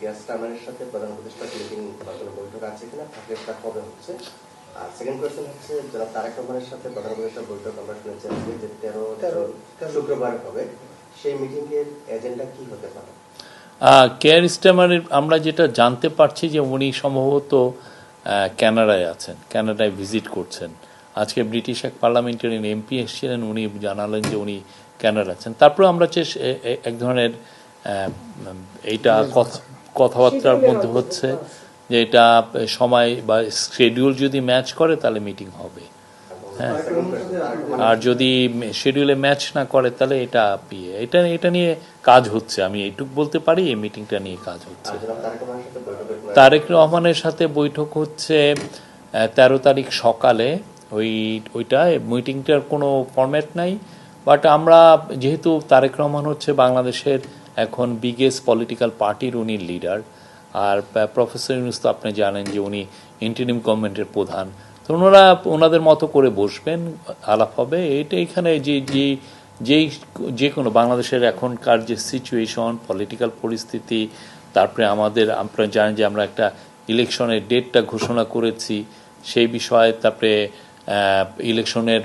কিয়াস টার্মারের সাথে প্রধান উপদেষ্টা মিটিং বা কোনো বৈঠক আছে কিনা থাকলে তা কবে হচ্ছে। আর সেকেন্ড কোয়েশ্চেন হচ্ছে যারা তারেক রহমানের সাথে প্রধান উপদেষ্টার বৈঠক আমরা শুনেছি আজকে যে তেরো তেরো-। শুক্রবার হবে। সেই মিটিং এর এজেন্ডা কি হতে পারে? কেয়ার স্টেমারের আমরা যেটা জানতে পারছি যে উনি সম্ভবত আহ, কানাডায় আছেন কানাডায় ভিজিট করছেন। আজকে ব্রিটিশ এক পার্লামেন্টারিয়ান এমপি এসেছিলেন উনি জানালেন যে উনি ক্যানাডা আছেন। তারপরে আমরা চেস এ- এক ধরনের আহ, এইটা কথা কথাবার্তার মধ্যে হচ্ছে যে এটা সময় বা শিডিউল যদি ম্যাচ করে তাহলে মিটিং হবে। হ্যাঁ। আর যদি শিডিউলে ম্যাচ না করে তাহলে এটা ইয়ে এটা এটা নিয়ে কাজ হচ্ছে। আমি এইটুক বলতে পারি এই মিটিংটা নিয়ে কাজ হচ্ছে। তারেক রহমানের সাথে তারেক রহমানের সাথে বৈঠক হচ্ছে তেরো তারিখ সকালে। ওই ওইটা মিটিংটার কোনো ফরম্যাট নাই। বাট আমরা যেহেতু তারেক রহমান হচ্ছে বাংলাদেশের এখন বিগেস্ট পলিটিক্যাল পার্টির উনি লিডার আর প্রফেসর ইউনুস তো আপনি জানেন যে উনি ইন্টারিম গভর্নমেন্টের প্রধান। তো ওনারা, ওনাদের মতো করে বসবেন, আলাপ হবে। এটা এখানে যে যে, যেই, যে কোনো বাংলাদেশের এখনকার যে সিচুয়েশন পলিটিক্যাল পরিস্থিতি, তারপরে আমাদের, আপনারা জানেন যে আমরা একটা ইলেকশনের ডেটটা ঘোষণা করেছি, সেই বিষয়ে তারপরে ইলেকশনের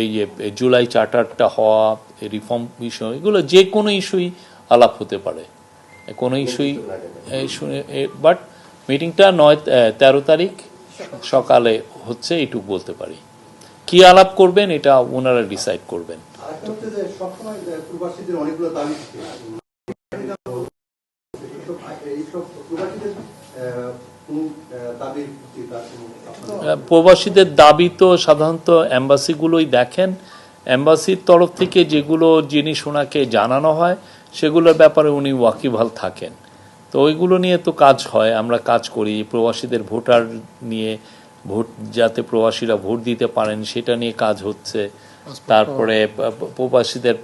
এই যে, জুলাই চার্টারটা হওয়া রিফর্ম বিষয়, এগুলো যে কোনো ইস্যুই আলাপ হতে পারে। কোনো ইস্যুই বাট মিটিংটা নয় তেরো তারিখ সকালে হচ্ছে এইটুকু বলতে পারি। কি আলাপ করবেন এটা ওনারা ডিসাইড করবেন। প্রবাসীদের দাবি তো সাধারণত অ্যাম্বাসিগুলোই দেখেন। অ্যাম্বাসির তরফ থেকে যেগুলো জিনিস ওনাকে জানানো হয় সেগুলোর ব্যাপারে উনি ওয়াকিবহাল থাকেন। তো ওইগুলো নিয়ে তো কাজ হয় আমরা কাজ করি প্রবাসীদের ভোটার নিয়ে ভোট যাতে প্রবাসীরা ভোট দিতে পারেন সেটা নিয়ে কাজ হচ্ছে। তারপরে প্রবাসীদের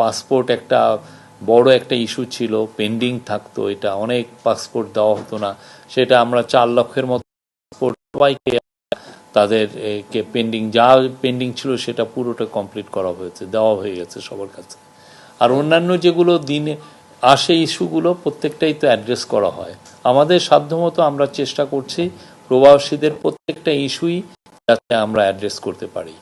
পাসপোর্ট একটা বড় একটা ইস্যু ছিল পেন্ডিং থাকতো এটা অনেক পাসপোর্ট দেওয়া হতো না। সেটা আমরা চার লক্ষের মতো পাসপোর্ট সবাইকে তাদের কে পেন্ডিং যা পেন্ডিং ছিল সেটা পুরোটা কমপ্লিট করা হয়েছে দেওয়া হয়ে গেছে সবার কাছে। আর অন্যান্য যেগুলো দিনে আসে ইস্যুগুলো প্রত্যেকটাই তো অ্যাড্রেস করা হয়। আমাদের সাধ্যমতো আমরা চেষ্টা করছি প্রবাসীদের প্রত্যেকটা ইস্যুই যাতে আমরা অ্যাড্রেস করতে পারি।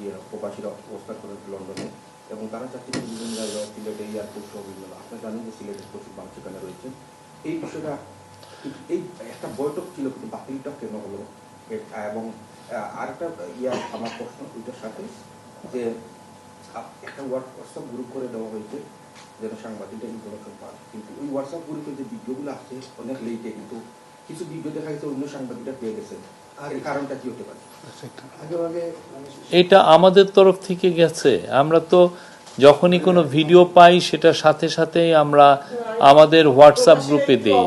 ইয়ে প্রবাসীরা অবস্থান লন্ডনে। এবং তারা যে বিভিন্ন জায়গায় সিলেটে এয়ারপোর্ট সহ বিভিন্ন, আপনারা জানেন যে সিলেটের প্রচুর মানুষ সেখানে রয়েছে। এই বিষয়টা, এই একটা বৈঠক ছিল কিন্তু বাতিলটা কেন হলো? এবং আরেকটা ইয়া, আমার প্রশ্ন ওইটার সাথে, যে একটা হোয়াটসঅ্যাপ গ্রুপ করে দেওয়া হয়েছে যেন সাংবাদিকরা ইনফরমেশন পান কিন্তু ওই হোয়াটসঅ্যাপ গ্রুপে যে ভিডিওগুলো আছে অনেক লেটে কিন্তু কিছু ভিডিও দেখা গেছে, অন্য সাংবাদিকরা পেয়ে গেছে। মানে এটা আমাদের তরফ থেকে গেছে। আমরা তো যখনই কোনো ভিডিও পাই সেটা সাথে সাথেই আমরা আমাদের হোয়াটসঅ্যাপ গ্রুপে দেই।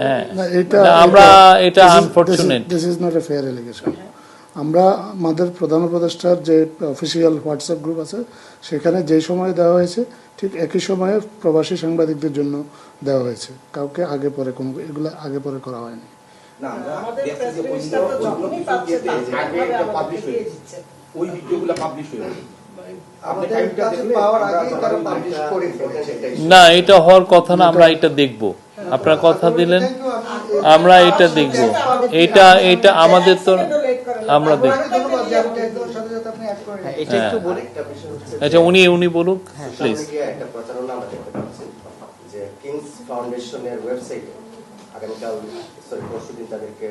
হ্যাঁ না, এটা না, আমরা এটা unfortunate this is not a fair allegation আমরা আমাদের প্রধান উপদেষ্টার যে অফিসিয়াল হোয়াটসঅ্যাপ গ্রুপ আছে সেখানে যে সময় দেওয়া হয়েছে ঠিক একই সময়ে প্রবাসী সাংবাদিকদের জন্য দেওয়া হয়েছে। কাউকে আগে পরে কোনো এগুলো আগে পরে করা হয়নি। না আমরা দেখছি যে অন্য অন্য কিছু পাচ্ছে আগে ভাবে এটা পাবলিশ হয়ে ওই ভিডিওগুলো পাবলিশ হয়ে। না হওয়ার কথা না আমরা এটা দেখব আপনারা কথা দিলেন আমরা এটা দেখব এটা এটা আমাদের তো আমরা দেখ ধন্যবাদ যে আপনি একদম সাথে সাথে আপনি অ্যাড করে নিলেন। এটা একটু বলি একটা বিষয় হচ্ছে আচ্ছা উনি উনি বলুক প্লিজ একটা প্রচারণা আমরা দেখতে পাচ্ছি যে কিংস ফাউন্ডেশনের ওয়েবসাইটে আগামীকাল সরি, পরশু দিন তাদেরকে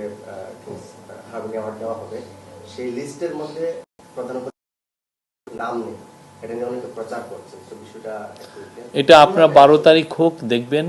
হারমোনি অ্যাওয়ার্ড দেওয়া হবে। সেই লিস্টের মধ্যে প্রধান নাম নেই। এটা নিয়ে অনেকে প্রচার করছে তো বিষয়টা এটা আপনার বারো তারিখ হোক দেখবেন।